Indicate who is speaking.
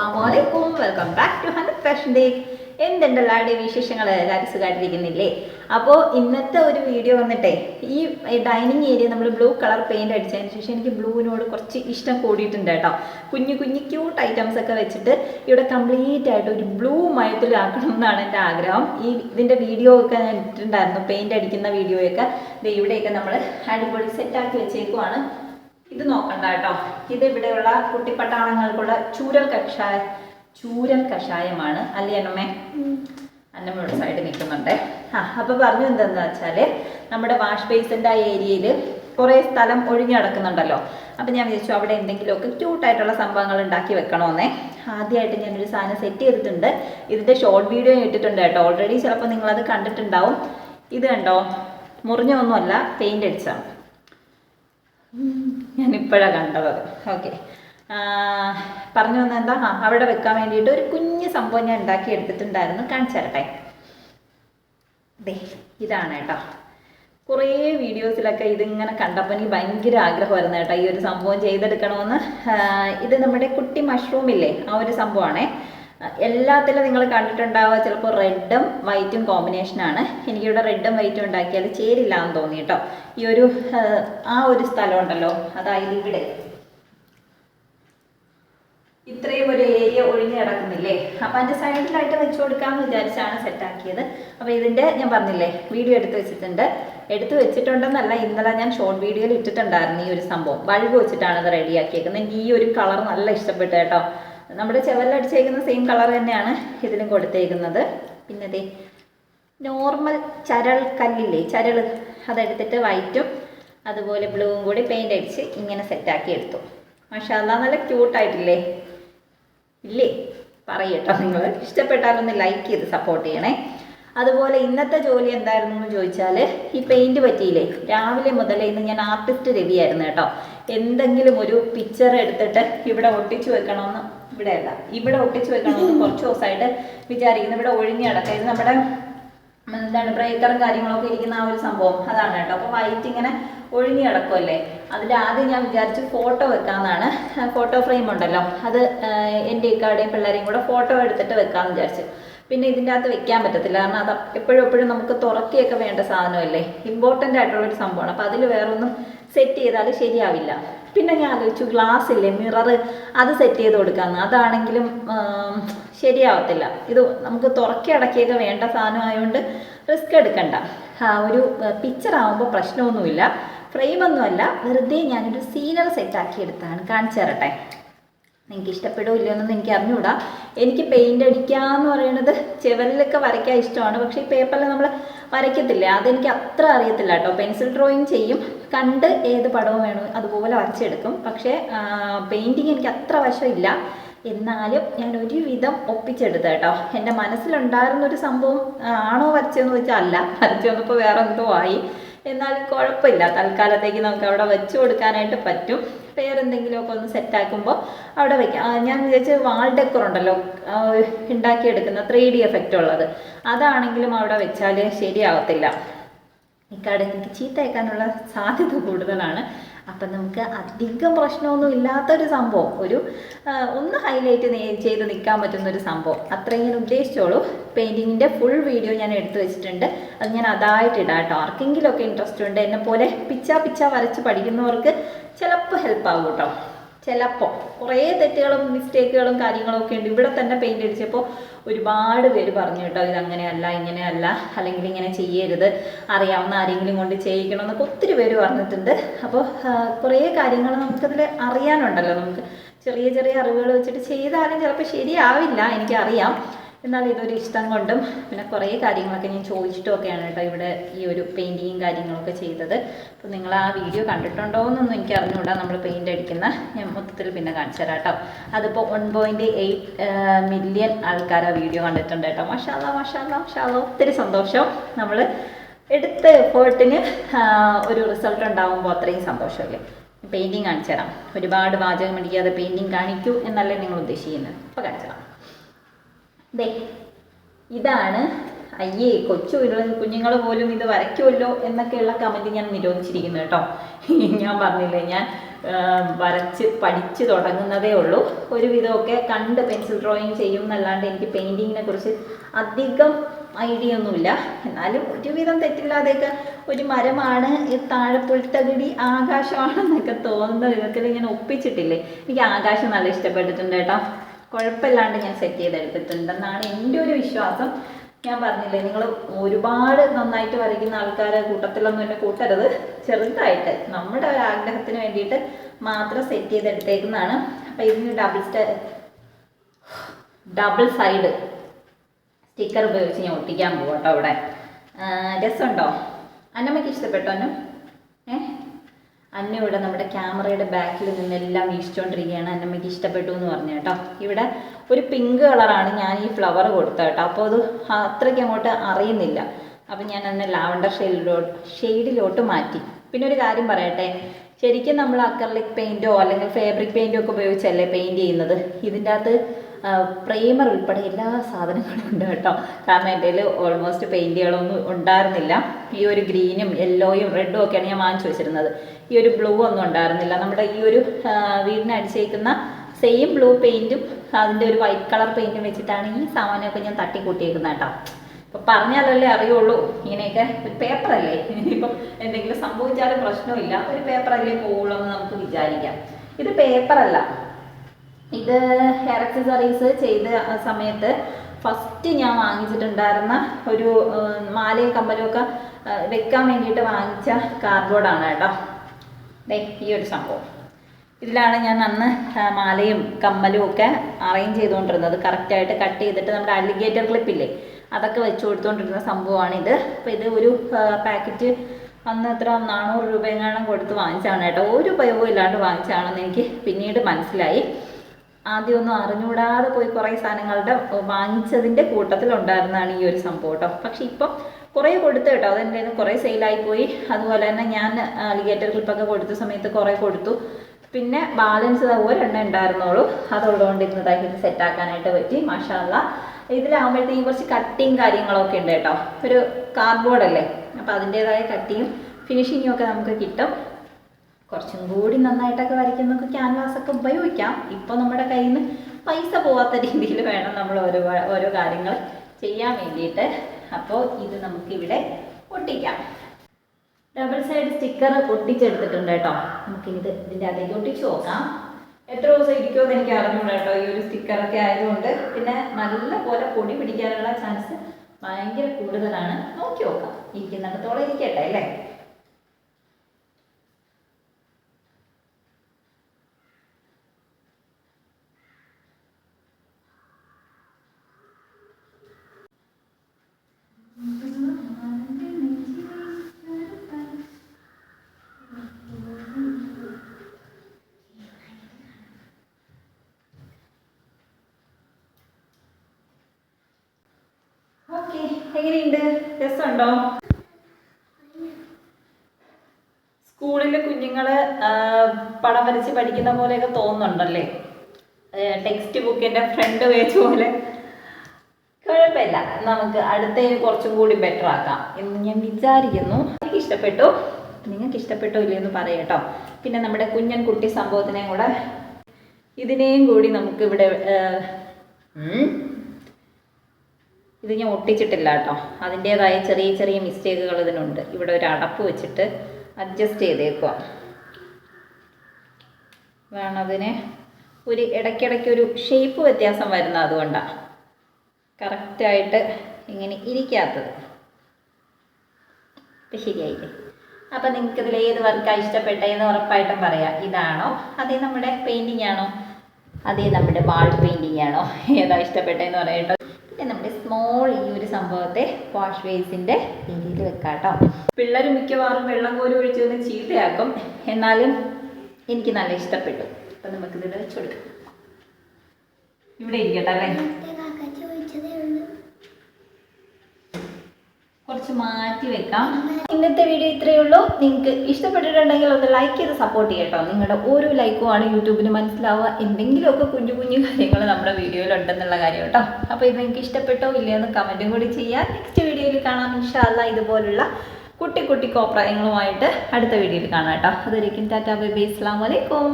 Speaker 1: അസ്സാം വലൈക്കും welcome back to hundred fashion day എന്തുണ്ട് എല്ലാവരുടെയും വിശേഷങ്ങൾ എല്ലാവരും സുഖമായിട്ടിരിക്കുന്നില്ലേ അപ്പോൾ ഇന്നത്തെ ഒരു വീഡിയോ വന്നിട്ടേ ഈ ഡൈനിങ് ഏരിയ നമ്മൾ ബ്ലൂ കളർ പെയിന്റ് അടിച്ചതിന് ശേഷം എനിക്ക് ബ്ലൂവിനോട് കുറച്ച് ഇഷ്ടം കൂടിയിട്ടുണ്ട് കേട്ടോ. കുഞ്ഞു കുഞ്ഞു ക്യൂട്ട് ഐറ്റംസ് ഒക്കെ വെച്ചിട്ട് ഇവിടെ കംപ്ലീറ്റ് ആയിട്ട് ഒരു ബ്ലൂ മയത്തിലാക്കണം എന്നാണ് എന്റെ ആഗ്രഹം. ഈ ഇതിന്റെ വീഡിയോ ഒക്കെ ഞാൻ ഇട്ടിട്ടുണ്ടായിരുന്നു പെയിന്റ് അടിക്കുന്ന വീഡിയോയൊക്കെ ഇവിടെയൊക്കെ നമ്മൾ അടിപൊളി സെറ്റാക്കി വെച്ചേക്കുവാണ്. ഇത് നോക്കണ്ട കേട്ടോ. ഇത് ഇവിടെയുള്ള കുട്ടിപ്പട്ടാളങ്ങൾക്കുള്ള ചൂരൽ കഷായ ചൂരൽ കഷായമാണ്. അല്ലേ അന്നമ്മേ? അന്നമ്മയുടെ സൈഡ് നിൽക്കുന്നുണ്ട്. ആ അപ്പോൾ പറഞ്ഞു എന്താണെന്ന് വെച്ചാൽ നമ്മുടെ വാഷ് ബേസിന്റെ ആ ഏരിയയിൽ കുറേ സ്ഥലം ഒഴിഞ്ഞു കിടക്കുന്നുണ്ടല്ലോ അപ്പം ഞാൻ വിചാരിച്ചു അവിടെ എന്തെങ്കിലുമൊക്കെ ക്യൂട്ടായിട്ടുള്ള സംഭവങ്ങൾ ഉണ്ടാക്കി വെക്കണമെന്നേ ആദ്യമായിട്ട് ഞാനൊരു സാധനം സെറ്റ് ചെയ്തിട്ടുണ്ട്. ഇതിന്റെ ഷോർട്ട് വീഡിയോ ഇട്ടിട്ടുണ്ട് കേട്ടോ. ഓൾറെഡി ചിലപ്പോൾ നിങ്ങളത് കണ്ടിട്ടുണ്ടാവും. ഇത് കണ്ടോ? മുറിഞ്ഞൊന്നുമല്ല പെയിന്റ് അടിച്ചാണ് ഞാൻ ഇപ്പോഴാണ് കണ്ടത്. ഓക്കെ. പറഞ്ഞു വന്ന എന്താ ആ അവിടെ വെക്കാൻ വേണ്ടിയിട്ട് ഒരു കുഞ്ഞു സംഭവം ഞാൻ ഉണ്ടാക്കി എടുത്തിട്ടുണ്ടായിരുന്നു. കാണിച്ചു തരട്ടെ. ദേ ഇതാണ് കേട്ടോ. കുറേ വീഡിയോസിലൊക്കെ ഇതിങ്ങനെ കണ്ടപ്പോൾ എനിക്ക് ഭയങ്കര ആഗ്രഹമായിരുന്നു കേട്ടോ ഈ ഒരു സംഭവം ചെയ്തെടുക്കണമെന്ന്. ഇത് നമ്മുടെ കുട്ടി മഷ്റൂമില്ലേ ആ ഒരു സംഭവമാണേ. എല്ലാത്തിലും നിങ്ങൾ കണ്ടിട്ടുണ്ടാവുക ചിലപ്പോൾ റെഡും വൈറ്റും കോമ്പിനേഷനാണ് എനിക്കിവിടെ റെഡും വൈറ്റും ഉണ്ടാക്കിയാൽ ചേരില്ല എന്ന് തോന്നി കേട്ടോ. ഈ ഒരു ആ, ഒരു സ്ഥലം ഉണ്ടല്ലോ അതായത് ഇവിടെ. ഇത്രയും ഒരു ഏരിയ ഒഴിഞ്ഞു കിടക്കുന്നില്ലേ? അപ്പം അതിന്റെ സൈഡിലായിട്ട് വെച്ച് കൊടുക്കാമെന്ന് വിചാരിച്ചാണ് സെറ്റാക്കിയത് അപ്പോൾ ഇതിന്റെ ഞാൻ പറഞ്ഞില്ലേ വീഡിയോ എടുത്ത് വെച്ചിട്ടുണ്ട്. എടുത്തു വെച്ചിട്ടുണ്ടെന്നല്ല ഇന്നലെ ഞാൻ ഷോർട്ട് വീഡിയോയിൽ ഇട്ടിട്ടുണ്ടായിരുന്നു ഈ ഒരു സംഭവം. ബൾബ് വെച്ചിട്ടാണ് ഇത് റെഡിയാക്കിയേക്കുന്നത് എനിക്ക് ഈ ഒരു കളർ നല്ല ഇഷ്ടപ്പെട്ടു കേട്ടോ. നമ്മുടെ ചെവലടിച്ചേക്കുന്ന സെയിം കളർ തന്നെയാണ് ഇതിലും കൊടുത്തേക്കുന്നത്. പിന്നെ ദേ നോർമൽ ചരൾ കല്ലില്ലേ ചരൾ അതെടുത്തിട്ട് വൈറ്റും അതുപോലെ ബ്ലൂവും കൂടി പെയിന്റ് അടിച്ച് ഇങ്ങനെ സെറ്റാക്കി എടുത്തു. മഷാല നല്ല ക്യൂട്ടായിട്ടില്ലേ ഇല്ലേ? പറയട്ടോ നിങ്ങൾ ഇഷ്ടപ്പെട്ടാലൊന്ന് ലൈക്ക് ചെയ്ത് സപ്പോർട്ട് ചെയ്യണേ. അതുപോലെ ഇന്നത്തെ ജോലി എന്തായിരുന്നു എന്ന് ചോദിച്ചാൽ ഈ പെയിന്റ് പറ്റിയില്ലേ? രാവിലെ മുതൽ ഇന്ന് ഞാൻ ആർട്ടിസ്റ്റ് രവിയായിരുന്നു കേട്ടോ. എന്തെങ്കിലും ഒരു പിക്ചർ എടുത്തിട്ട് ഇവിടെ ഒട്ടിച്ചു വെക്കണമെന്ന് ഇവിടെ അല്ല ഇവിടെ ഒട്ടിച്ചു വെക്കണമെന്ന് കുറച്ച് ദിവസമായിട്ട് വിചാരിക്കുന്നു. ഇവിടെ ഒഴിഞ്ഞു കിടക്കുക. ഇത് നമ്മുടെ എന്താണ് ബ്രേക്കറും കാര്യങ്ങളൊക്കെ ഇരിക്കുന്ന ആ ഒരു സംഭവം അതാണ് കേട്ടോ. അപ്പോൾ വൈറ്റ് ഇങ്ങനെ ഒഴിഞ്ഞു കിടക്കുമല്ലേ അതിൽ ആദ്യം ഞാൻ വിചാരിച്ചു ഫോട്ടോ വെക്കാമെന്നാണ് ഫോട്ടോ ഫ്രെയിം ഉണ്ടല്ലോ. അത് എന്റെ ഇക്കാടെയും പിള്ളേരെയും കൂടെ ഫോട്ടോ എടുത്തിട്ട് വെക്കാമെന്ന് വിചാരിച്ചു. പിന്നെ ഇതിന്റെ അകത്ത് വെക്കാൻ പറ്റത്തില്ല. കാരണം അത് എപ്പോഴും എപ്പോഴും നമുക്ക് തുറക്കിയൊക്കെ വേണ്ട സാധനമല്ലേ? ഇമ്പോർട്ടന്റ് ആയിട്ടുള്ള ഒരു സംഭവമാണ്. അപ്പോൾ അതിൽ വേറെ ഒന്നും സെറ്റ് ചെയ്താൽ ശരിയാവില്ല. പിന്നെ ഞാൻ ആലോചിച്ചു ഗ്ലാസ് ഇല്ലേ മിറർ അത് സെറ്റ് ചെയ്ത് കൊടുക്കാമെന്ന് അതാണെങ്കിലും ശരിയാവത്തില്ല. ഇത് നമുക്ക് തുറക്കി അടക്കിയൊക്കെ വേണ്ട സാധനമായതുകൊണ്ട് റിസ്ക് എടുക്കണ്ട. ഒരു പിക്ചർ ആവുമ്പോൾ പ്രശ്നമൊന്നുമില്ല. ഫ്രെയിമൊന്നുമല്ല വെറുതെ ഞാനൊരു സീനറി സെറ്റാക്കി എടുത്താണ് കാണിച്ചു തരട്ടെ. നിങ്ങൾക്ക് ഇഷ്ടപ്പെടുമോ ഇല്ലയോ എന്നൊന്നും എനിക്ക് അറിഞ്ഞുകൂടാ എനിക്ക് പെയിന്റ് അടിക്കുക എന്ന് പറയുന്നത് ചെവലിലൊക്കെ വരയ്ക്കാൻ ഇഷ്ടമാണ്. പക്ഷേ ഈ പേപ്പറിൽ നമ്മൾ വരയ്ക്കത്തില്ല? അതെനിക്ക് അത്ര അറിയത്തില്ല കേട്ടോ. പെൻസിൽ ഡ്രോയിങ് ചെയ്യും. കണ്ട് ഏത് പടവും വേണോ അതുപോലെ വരച്ചെടുക്കും. പക്ഷേ പെയിന്റിങ് എനിക്ക് അത്ര വശമില്ല. എന്നാലും ഞാൻ ഒരുവിധം ഒപ്പിച്ചെടുത്ത കേട്ടോ. എന്റെ മനസ്സിലുണ്ടായിരുന്നൊരു സംഭവം ആണോ വരച്ചതെന്ന് വെച്ചാൽ അല്ല. വരച്ചു വന്നപ്പോൾ വേറെ എന്തോ ആയി. എന്നാലും കുഴപ്പമില്ല. തൽക്കാലത്തേക്ക് നമുക്ക് അവിടെ വെച്ച് കൊടുക്കാനായിട്ട് പറ്റും. വേറെ എന്തെങ്കിലുമൊക്കെ ഒന്ന് സെറ്റാക്കുമ്പോൾ അവിടെ വെക്കാം. ഞാൻ വിചാരിച്ച വാൾ ഡെക്കർ ഉണ്ടല്ലോ ഉണ്ടാക്കിയെടുക്കുന്ന ത്രീ ഡി എഫക്റ്റ് ഉള്ളത്. അതാണെങ്കിലും അവിടെ വെച്ചാൽ ശരിയാവത്തില്ല. ഈ എനിക്ക് ചീത്തയക്കാനുള്ള സാധ്യത കൂടുതലാണ്. അപ്പം നമുക്ക് അധികം പ്രശ്നമൊന്നും ഇല്ലാത്തൊരു സംഭവം. ഒരു ഒന്ന് ഹൈലൈറ്റ് ചെയ്ത് നിൽക്കാൻ പറ്റുന്ന ഒരു സംഭവം. അത്രയും ഞാൻ ഉദ്ദേശിച്ചോളൂ. പെയിന്റിങ്ങിന്റെ ഫുൾ വീഡിയോ ഞാൻ എടുത്തു വെച്ചിട്ടുണ്ട്. അത് ഞാൻ അതായിട്ട് ഇടാം കേട്ടോ. ആർക്കെങ്കിലുമൊക്കെ ഇൻട്രസ്റ്റ് ഉണ്ട്. എന്നെ പോലെ പിച്ച പിച്ച വരച്ച് പഠിക്കുന്നവർക്ക് ചിലപ്പോൾ ഹെൽപ്പ് ആകും കേട്ടോ. ചിലപ്പോൾ കുറേ തെറ്റുകളും മിസ്റ്റേക്കുകളും കാര്യങ്ങളും ഒക്കെ ഉണ്ട്. ഇവിടെ തന്നെ പെയിന്റ് അടിച്ചപ്പോൾ ഒരുപാട് പേര് പറഞ്ഞു കേട്ടോ ഇത് അങ്ങനെയല്ല ഇങ്ങനെയല്ല അല്ലെങ്കിൽ ഇങ്ങനെ ചെയ്യരുത് അറിയാവുന്ന ആരെങ്കിലും കൊണ്ട് ചെയ്യിക്കണം എന്നൊക്കെ ഒത്തിരി പേര് പറഞ്ഞിട്ടുണ്ട്. അപ്പോൾ കുറേ കാര്യങ്ങൾ നമുക്കതിൽ അറിയാനുണ്ടല്ലോ. നമുക്ക് ചെറിയ ചെറിയ അറിവുകൾ വെച്ചിട്ട് ചെയ്താലും ചിലപ്പോൾ ശരിയാവില്ല എനിക്കറിയാം. എന്നാൽ ഇതൊരു ഇഷ്ടം കൊണ്ടും പിന്നെ കുറേ കാര്യങ്ങളൊക്കെ ഞാൻ ചോദിച്ചിട്ടും ഒക്കെയാണ് കേട്ടോ ഇവിടെ ഈ ഒരു പെയിന്റിങ്ങും കാര്യങ്ങളൊക്കെ ചെയ്തത്. അപ്പോൾ നിങ്ങൾ ആ വീഡിയോ കണ്ടിട്ടുണ്ടോ എന്നൊന്നും എനിക്ക് അറിഞ്ഞുകൂടാ നമ്മൾ പെയിന്റ് അടിക്കുന്ന. ഞാൻ മൊത്തത്തിൽ പിന്നെ കാണിച്ചു തരാം കേട്ടോ. അതിപ്പോൾ വൺ പോയിന്റ് എയ്റ്റ് മില്യൺ ആൾക്കാർ ആ വീഡിയോ കണ്ടിട്ടുണ്ട് കേട്ടോ. മഷാല മഷാല മഷാല ഒത്തിരി സന്തോഷം. നമ്മൾ എടുത്ത എഫേർട്ടിന് ഒരു റിസൾട്ട് ഉണ്ടാകുമ്പോൾ അത്രയും സന്തോഷമല്ലേ പെയിന്റിങ് കാണിച്ചു തരാം. ഒരുപാട് വാചകം അടിക്കാതെ പെയിന്റിങ് കാണിക്കൂ എന്നല്ലേ നിങ്ങൾ ഉദ്ദേശിക്കുന്നത്. അപ്പോൾ കാണിച്ചു തരാം. ദേ ഇതാണ് അയ്യേ കൊച്ചു കുഞ്ഞുങ്ങൾ പോലും ഇത് വരയ്ക്കുമല്ലോ എന്നൊക്കെയുള്ള കമന്റ് ഞാൻ നിരോധിച്ചിരിക്കുന്നു കേട്ടോ. ഞാൻ പറഞ്ഞില്ലേ ഞാൻ വരച്ച് പഠിച്ച് തുടങ്ങുന്നതേ ഉള്ളൂ. ഒരുവിധമൊക്കെ കണ്ട് പെൻസിൽ ഡ്രോയിങ് ചെയ്യും എന്നല്ലാണ്ട് എനിക്ക് പെയിന്റിങ്ങിനെ കുറിച്ച് അധികം ഐഡിയ ഒന്നുമില്ല. എന്നാലും ഒരുവിധം തെറ്റില്ലാതെയൊക്കെ ഒരു മരമാണ് താഴെ പുൽത്തകിടി ആകാശമാണെന്നൊക്കെ തോന്നുന്ന വിധത്തിൽ ഞാൻ ഒപ്പിച്ചിട്ടില്ലേ? എനിക്ക് ആകാശം നല്ല ഇഷ്ടപ്പെട്ടിട്ടുണ്ട് കേട്ടോ. കുഴപ്പമില്ലാണ്ട് ഞാൻ സെറ്റ് ചെയ്തെടുത്തിട്ടുണ്ടെന്നാണ് എന്റെ ഒരു വിശ്വാസം. ഞാൻ പറഞ്ഞില്ലേ നിങ്ങൾ ഒരുപാട് നന്നായിട്ട് വരയ്ക്കുന്ന ആൾക്കാരെ കൂട്ടത്തിലൊന്നും എന്നെ കൂട്ടരുത്. ചെറുതായിട്ട്. നമ്മുടെ ഒരു ആഗ്രഹത്തിന് വേണ്ടിയിട്ട് മാത്രം സെറ്റ് ചെയ്തെടുത്തേക്കുന്നതാണ്. അപ്പം ഇതിന് ഡബിൾ സ്റ്റ ഡബിൾ സൈഡ് സ്റ്റിക്കർ ഉപയോഗിച്ച് ഞാൻ ഒട്ടിക്കാൻ പോകട്ടോ അവിടെ. രസമുണ്ടോ? അന്നമ്മയ്ക്ക് ഇഷ്ടപ്പെട്ടോ അന്നം? ഏ? അന്ന ഇവിടെ നമ്മുടെ ക്യാമറയുടെ ബാക്കിൽ നിന്നെല്ലാം വീശിച്ചുകൊണ്ടിരിക്കുകയാണ് അന്നമ്മയ്ക്ക് ഇഷ്ടപ്പെട്ടു എന്ന് പറഞ്ഞു കേട്ടോ. ഇവിടെ ഒരു പിങ്ക് കളറാണ് ഞാൻ ഈ ഫ്ലവർ കൊടുത്തത് കേട്ടോ. അപ്പോൾ അത് അത്രയ്ക്ക് അങ്ങോട്ട് അറിയുന്നില്ല. അപ്പം ഞാൻ അതിനെ ലാവണ്ടർ ഷെയ്ഡിലോട്ട് ഷെയ്ഡിലോട്ട് മാറ്റി. പിന്നെ ഒരു കാര്യം പറയട്ടെ. ശരിക്കും നമ്മൾ അക്കർലിക് പെയിന്റോ അല്ലെങ്കിൽ ഫാബ്രിക് പെയിന്റോ ഒക്കെ ഉപയോഗിച്ചല്ലേ പെയിന്റ് ചെയ്യുന്നത്? ഇതിന്റെ അകത്ത് പ്രൈമർ ഉൾപ്പെടെ എല്ലാ സാധനങ്ങളും ഉണ്ട് കേട്ടോ. കാരണം എന്റെ കയ്യിൽ ഓൾമോസ്റ്റ് പെയിന്റുകളൊന്നും ഉണ്ടായിരുന്നില്ല. ഈ ഒരു ഗ്രീനും യെല്ലോയും റെഡും ഒക്കെയാണ് ഞാൻ വാങ്ങിച്ചു വെച്ചിരുന്നത്. ഈ ഒരു ബ്ലൂ ഒന്നും ഉണ്ടായിരുന്നില്ല. നമ്മുടെ ഈ ഒരു വീടിന് അടിച്ചേക്കുന്ന സെയിം ബ്ലൂ പെയിന്റും അതിന്റെ ഒരു വൈറ്റ് കളർ പെയിന്റും വെച്ചിട്ടാണ് ഈ സാമാനമൊക്കെ ഞാൻ തട്ടിക്കൂട്ടിയേക്കുന്നത് കേട്ടോ. ഇപ്പം പറഞ്ഞാലല്ലേ അറിയുള്ളൂ. ഇങ്ങനെയൊക്കെ ഒരു പേപ്പറല്ലേ ഇനിയിപ്പം എന്തെങ്കിലും സംഭവിച്ചാലും പ്രശ്നമില്ല. ഒരു പേപ്പറല്ലേ പോവുള്ളൂ എന്ന് നമുക്ക് വിചാരിക്കാം. ഇത് പേപ്പറല്ല ഇത് ഹെയർ അക്സസറീസ് ചെയ്ത സമയത്ത് ഫസ്റ്റ് ഞാൻ വാങ്ങിച്ചിട്ടുണ്ടായിരുന്ന ഒരു മാലയും കമ്മലും ഒക്കെ വെക്കാൻ വേണ്ടിയിട്ട് വാങ്ങിച്ച കാർഡ്ബോർഡാണ് കേട്ടോ. ദേ ഈ ഒരു സംഭവം. ഇതിലാണ് ഞാൻ അന്ന് മാലയും കമ്മലും ഒക്കെ അറേഞ്ച് ചെയ്തുകൊണ്ടിരുന്നത്. കറക്റ്റായിട്ട് കട്ട് ചെയ്തിട്ട് നമ്മുടെ അലിഗേറ്റർ ക്ലിപ്പില്ലേ അതൊക്കെ വെച്ച് കൊടുത്തുകൊണ്ടിരുന്ന സംഭവമാണിത്. അപ്പോൾ ഇത് ഒരു പാക്കറ്റ് അന്ന് എത്ര നാനൂറ് രൂപയെങ്ങാനും കൊടുത്ത് വാങ്ങിച്ചാണ് കേട്ടോ. ഒരു ഉപയോഗം ഇല്ലാണ്ട് വാങ്ങിച്ചാണെന്ന് എനിക്ക് പിന്നീട് മനസ്സിലായി. ആദ്യമൊന്നും അറിഞ്ഞുകൂടാതെ പോയി കുറേ സാധനങ്ങളുടെ വാങ്ങിച്ചതിന്റെ കൂട്ടത്തിലുണ്ടായിരുന്നതാണ് ഈ ഒരു സംഭവം കേട്ടോ പക്ഷെ ഇപ്പം കുറേ കൊടുത്തു കേട്ടോ. അതെന്റെ കയ്യിൽ കുറേ സെയിലായി പോയി. അതുപോലെ തന്നെ ഞാൻ അലിഗേറ്റർ ക്ലിപ്പൊക്കെ കൊടുത്ത സമയത്ത് കുറേ കൊടുത്തു. പിന്നെ ബാലൻസ് ഒരെണ്ണം ഉണ്ടായിരുന്നുള്ളൂ. അതുള്ളതുകൊണ്ട് ഇന്ന് ഇതാക്കി ഇത് സെറ്റാക്കാനായിട്ട് പറ്റി. മാഷാല്ല ഇതിലാകുമ്പോഴത്തേക്കും കുറച്ച് കട്ടിങ് കാര്യങ്ങളൊക്കെ ഉണ്ട് കേട്ടോ. ഒരു കാർഡ്ബോർഡ് അല്ലേ? അപ്പോൾ അതിന്റേതായ കട്ടിയും ഫിനിഷിങ്ങും ഒക്കെ നമുക്ക് കിട്ടും. കുറച്ചും കൂടി നന്നായിട്ടൊക്കെ വരയ്ക്കുന്നൊക്കെ ക്യാൻവാസ് ഒക്കെ ഉപയോഗിക്കാം. ഇപ്പോൾ നമ്മുടെ കയ്യിൽ നിന്ന് പൈസ പോവാത്ത രീതിയിൽ വേണം നമ്മൾ ഓരോ ഓരോ കാര്യങ്ങൾ ചെയ്യാൻ വേണ്ടിയിട്ട്. അപ്പോൾ ഇത് നമുക്കിവിടെ ഒട്ടിക്കാം. ഡബിൾ സൈഡ് സ്റ്റിക്കർ ഒട്ടിച്ചെടുത്തിട്ടുണ്ട് കേട്ടോ. നമുക്ക് ഇത് ഇതിന്റെ അകത്തേക്ക് ഒട്ടിച്ചു നോക്കാം. എത്ര ദിവസം ഇരിക്കുമെന്ന് എനിക്ക് അറിഞ്ഞൂടാ കേട്ടോ. ഈ ഒരു സ്റ്റിക്കറൊക്കെ ആയതുകൊണ്ട് പിന്നെ നല്ല പോലെ പൊടി പിടിക്കാനുള്ള ചാൻസ് ഭയങ്കര കൂടുതലാണ്. നോക്കി നോക്കാം. ഇരിക്കുന്നിടത്തോളം ഇരിക്കട്ടെ അല്ലേ ഓക്കെ എങ്ങനെയുണ്ട് രസമുണ്ടോ സ്കൂളിൽ കുഞ്ഞുങ്ങൾ പടം വരച്ച് പഠിക്കുന്ന പോലെയൊക്കെ തോന്നുന്നുണ്ടല്ലേ? ടെക്സ്റ്റ് ബുക്കിന്റെ ഫ്രണ്ട് പേജ് പോലെ. കുഴപ്പമില്ല. നമുക്ക് അടുത്തതിന് കുറച്ചും കൂടി ബെറ്റർ ആക്കാം എന്ന് ഞാൻ വിചാരിക്കുന്നു. എനിക്ക് ഇഷ്ടപ്പെട്ടു നിങ്ങൾക്ക് ഇഷ്ടപ്പെട്ടോ ഇല്ലയെന്ന് പറയട്ടോ പിന്നെ നമ്മുടെ കുഞ്ഞൻ കുട്ടി സംഭവത്തിനെയും കൂടെ ഇതിനെയും കൂടി നമുക്ക് ഇവിടെ ഇത് ഞാൻ ഒട്ടിച്ചിട്ടില്ല കേട്ടോ അതിന്റേതായ ചെറിയ ചെറിയ മിസ്റ്റേക്കുകൾ ഇതിനുണ്ട്. ഇവിടെ ഒരു അടപ്പ് വെച്ചിട്ട് അഡ്ജസ്റ്റ് ചെയ്തേക്കുക വേണതിന് ഒരു ഇടയ്ക്കിടയ്ക്ക് ഒരു ഷേപ്പ് വ്യത്യാസം വരുന്ന അതുകൊണ്ടാണ് കറക്റ്റായിട്ട് ഇങ്ങനെ ഇരിക്കാത്തത്. ഇപ്പം ശരിയായില്ലേ? അപ്പം നിങ്ങൾക്ക് ഇതിൽ ഏത് വർക്കാണ് ഇഷ്ടപ്പെട്ടതെന്ന് ഉറപ്പായിട്ടും പറയാം. ഇതാണോ? അതേ നമ്മുടെ പെയിന്റിങ് ആണോ? അതേ നമ്മുടെ വാൾ പെയിന്റിങ് ആണോ? ഏതാ ഇഷ്ടപ്പെട്ടതെന്ന് പറയട്ടോ. നമ്മുടെ സ്മോൾ ഈ ഒരു സംഭവത്തെ വാഷ് ബേസിന്റെ രീതിയിൽ വെക്കാം കേട്ടോ പിള്ളേർ മിക്കവാറും വെള്ളം കോരി ഒഴിച്ചു ഒന്ന് ചീത്തയാക്കും. എന്നാലും എനിക്ക് നല്ല ഇഷ്ടപ്പെട്ടു. അപ്പം നമുക്കിത് വെച്ചു കൊടുക്കാം ഇവിടെ ഇരിക്കട്ടെ അല്ലേ
Speaker 2: ചോദിച്ചതേ ഉള്ളൂ
Speaker 1: കുറച്ച് മാറ്റി വെക്കാം. ഇന്നത്തെ വീഡിയോ ഇത്രയേ ഉള്ളൂ. നിങ്ങൾക്ക് ഇഷ്ടപ്പെട്ടിട്ടുണ്ടെങ്കിൽ ഒന്ന് ലൈക്ക് ചെയ്ത് സപ്പോർട്ട് ചെയ്യട്ടോ നിങ്ങളുടെ ഓരോ ലൈക്കും ആണ് യൂട്യൂബിന് മനസ്സിലാവുക. എന്തെങ്കിലുമൊക്കെ കുഞ്ഞു കുഞ്ഞു കാര്യങ്ങൾ നമ്മുടെ വീഡിയോയിൽ ഉണ്ടെന്നുള്ള കാര്യം കേട്ടോ. അപ്പോൾ ഇത് നിങ്ങൾക്ക് ഇഷ്ടപ്പെട്ടോ ഇല്ലയെന്ന് കമന്റും കൂടി ചെയ്യാം. നെക്സ്റ്റ് വീഡിയോയിൽ കാണാം. ഇൻഷാല്ല ഇതുപോലുള്ള കുട്ടി കുട്ടി കോപ്രായങ്ങളുമായിട്ട് അടുത്ത വീഡിയോയിൽ കാണാം കേട്ടോ. അതൊരിക്കും ടാറ്റാ ബൈ ബൈ. അസ്സാം വലൈക്കും